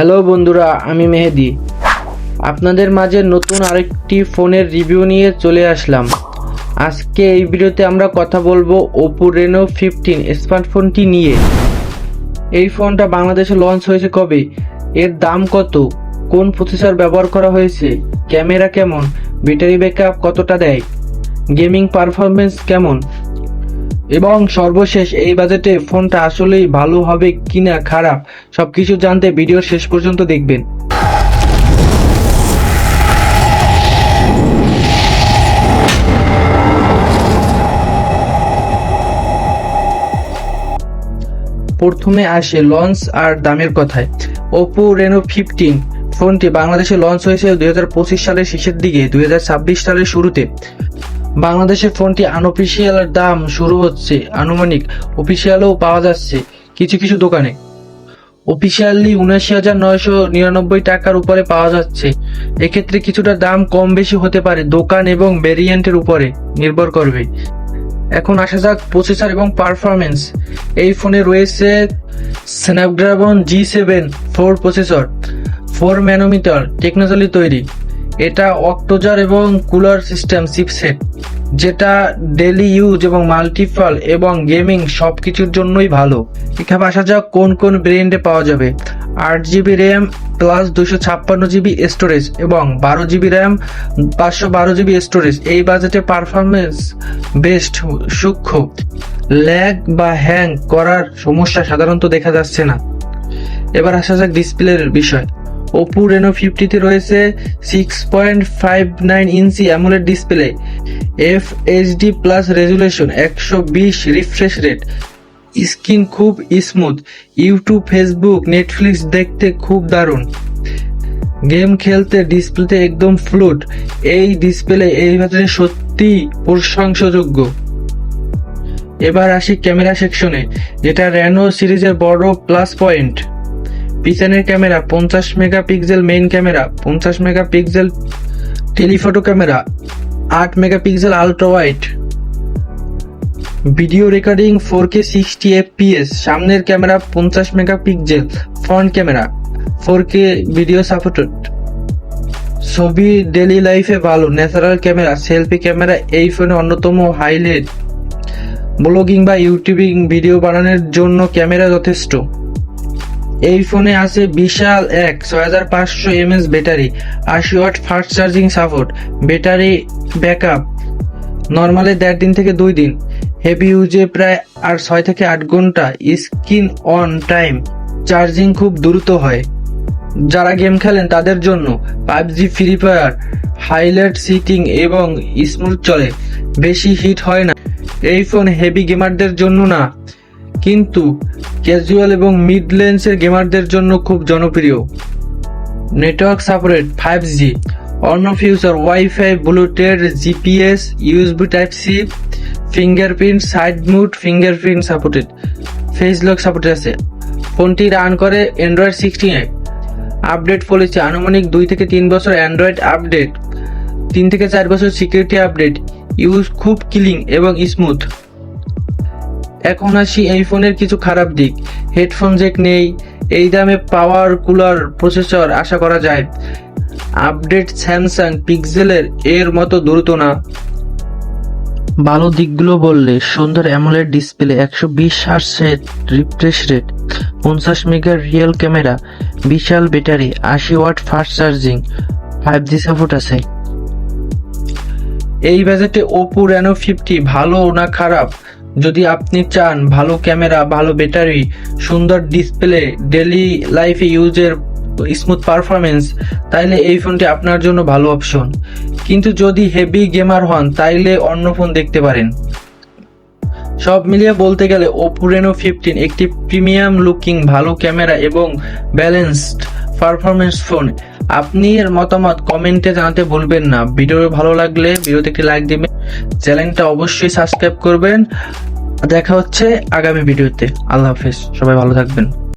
Hello বন্ধুরা, আমি মেহেদি। আপনাদের মাঝে নতুন আরেকটি ফোনের রিভিউ নিয়ে চলে আসলাম। আজকে এই ভিডিওতে আমরা কথা বলব ওপো রেনো ফিফটিন স্মার্টফোনটি নিয়ে। এই ফোনটা বাংলাদেশে লঞ্চ হয়েছে কবে? এর দাম কত? কোন প্রসেসর ব্যবহার করা হয়েছে? ক্যামেরা কেমন? ব্যাটারি ব্যাকআপ কতটা দেয়? গেমিং পারফরমেন্স কেমন? এবং সর্বশেষ এই বাজেটে ফোনটা আসলেই ভালো হবে কিনা খারাপ সবকিছু জানতে ভিডিওর শেষ পর্যন্ত দেখবেন। প্রথমে আসে লঞ্চ আর দামের কথায়। ওপো রেনো ফিফটিন ফোনটি বাংলাদেশে লঞ্চ হয়েছে দুই হাজার পঁচিশ সালের শেষের দিকে, দুই হাজার ছাব্বিশ সালের শুরুতে। বাংলাদেশে ফোনটি আনঅফিসিয়াল দাম শুরু হচ্ছে আনুমানিক অফিসিয়ালও পাওয়া যাচ্ছে কিছু কিছু দোকানে। অফিসিয়ালি উনাশি হাজার নয়শো নিরানব্বই টাকার উপরে পাওয়া যাচ্ছে। এক্ষেত্রে কিছুটা দাম কম বেশি হতে পারে দোকান এবং ভেরিয়েন্টের উপরে নির্ভর করবে। এখন আসা যাক প্রসেসর এবং পারফরমেন্স এই ফোনে রয়েছে Snapdragon G seven four processor four nanometre technology তৈরি। এটা অক্টোজার এবং কুলার সিস্টেম চিপসেট, যেটা ডেলি ইউজ এবং মাল্টিফল এবং গেমিং সব কিছুর জন্যই ভালো। এখানে আসা যাক কোন কোন ব্র্যান্ডে পাওয়া যাবে। আট জিবি র্যাম প্লাস দুশো ছাপ্পান্ন জিবি স্টোরেজ এবং বারো জিবি র্যাম পাঁচশো বারো জিবি স্টোরেজ এই বাজেটে পারফরমেন্স বেস্ট সূক্ষ্ম। ল্যাগ বা হ্যাং করার সমস্যা সাধারণত দেখা যাচ্ছে না। এবার আসা যাক ডিসপ্লের বিষয়। ওপো রেনো ফিফটিতে রয়েছে six point five nine inch AMOLED display F HD plus resolution একশো বিশ রিফ্রেশ রেট স্ক্রিন খুব স্মুথ ইউটিউব ফেসবুক নেটফ্লিক্স দেখতে খুব দারুণ। গেম খেলতে ডিসপ্লেতে একদম ফ্লুট এই ডিসপ্লে এই বাজারে সত্যি প্রশংসাযোগ্য। এবার আসি ক্যামেরা সেকশনে যেটা রেনো সিরিজের বড় প্লাস পয়েন্ট পিছনের ক্যামেরা পঞ্চাশ মেগাপিক্সেল মেইন ক্যামেরা পঞ্চাশ মেগাপিক্সেল টেলিফটো ক্যামেরা আট megapixel ultra wide video recording four K sixty FPS সামনের ক্যামেরা পঞ্চাশ megapixel front camera four K video supported ছবি ডেলি লাইফে ভালো ন্যাচারাল ক্যামেরা সেলফি ক্যামেরা, এই ফোনে অন্যতম হাইলাইট ব্লগিং বা ইউটিউবিং ভিডিও বানানোর জন্য ক্যামেরা যথেষ্ট। এই ফোনে আছে বিশাল এক ছয় হাজার পাঁচশো এমএস ব্যাটারি, আশি watt fast charging support, battery backup, নর্মালে দেড় দিন থেকে দুই দিন, হেভি ইউজে প্রায় আর ছয় থেকে আট ঘণ্টা স্ক্রিন অন টাইম, চার্জিং খুব দ্রুত হয়। যারা গেম খেলেন তাদের জন্য PUBG, free fire, highlight setting এবং স্মুথ চলে, বেশি হিট হয় না। এই ফোন হেভি গেমারদের জন্য না। কিন্তু ক্যাজুয়াল এবং মিড লেন্সের গেমারদের জন্য খুব জনপ্রিয়। নেটওয়ার্ক সাপোর্টেড ফাইভ জি অন্য future wifi Bluetooth GPS USB type C fingerprint side mode fingerprint supported face lock supported আছে। ফোনটি রান করে অ্যান্ড্রয়েড সিক্সটিন আপডেট পলিসি আনুমানিক দুই থেকে তিন বছর অ্যান্ড্রয়েড আপডেট তিন থেকে চার বছর সিকিউরিটি আপডেট ইউজ খুব ক্লিং এবং স্মুথ এখন আসি এই ফোনের কিছু খারাপ দিক। হেডফোন জ্যাক নেই এই দামে পাওয়ার কুলার প্রসেসর আশা করা যায়। আপডেট স্যামসাং পিক্সেলের এর মতো দ্রুত না। ভালো দিকগুলো বললে সুন্দর অ্যামোলেড ডিসপ্লে একশো বিশ হার্সের রিফ্রেশ রেট পঞ্চাশ মেগার রিয়েল ক্যামেরা বিশাল ব্যাটারি আশি watt fast charging five G support আছে। এই বাজেটে ওপো রেনো ফিফটি ভালো না খারাপ? যদি আপনি চান ভালো ক্যামেরা, ভালো ব্যাটারি, সুন্দর ডিসপ্লে ডেলি লাইফে ইউজের স্মুথ পারফরমেন্স তাইলে এই ফোনটি আপনার জন্য ভালো অপশন কিন্তু যদি হেভি গেমার হন, তাইলে অন্য ফোন দেখতে পারেন। সব মিলিয়ে বলতে গেলে ওপো রেনো ফিফটিন একটি প্রিমিয়াম লুকিং ভালো ক্যামেরা এবং ব্যালেন্সড পারফরমেন্স ফোন আপনি এর মতামত কমেন্টে জানাতে ভুলবেন না। ভিডিও ভালো লাগলে ভিডিওতে একটি লাইক দিবেন। চ্যানেলটা অবশ্যই সাবস্ক্রাইব করবেন। দেখা হচ্ছে আগামী ভিডিওতে। আল্লাহ হাফেজ। সবাই ভালো থাকবেন।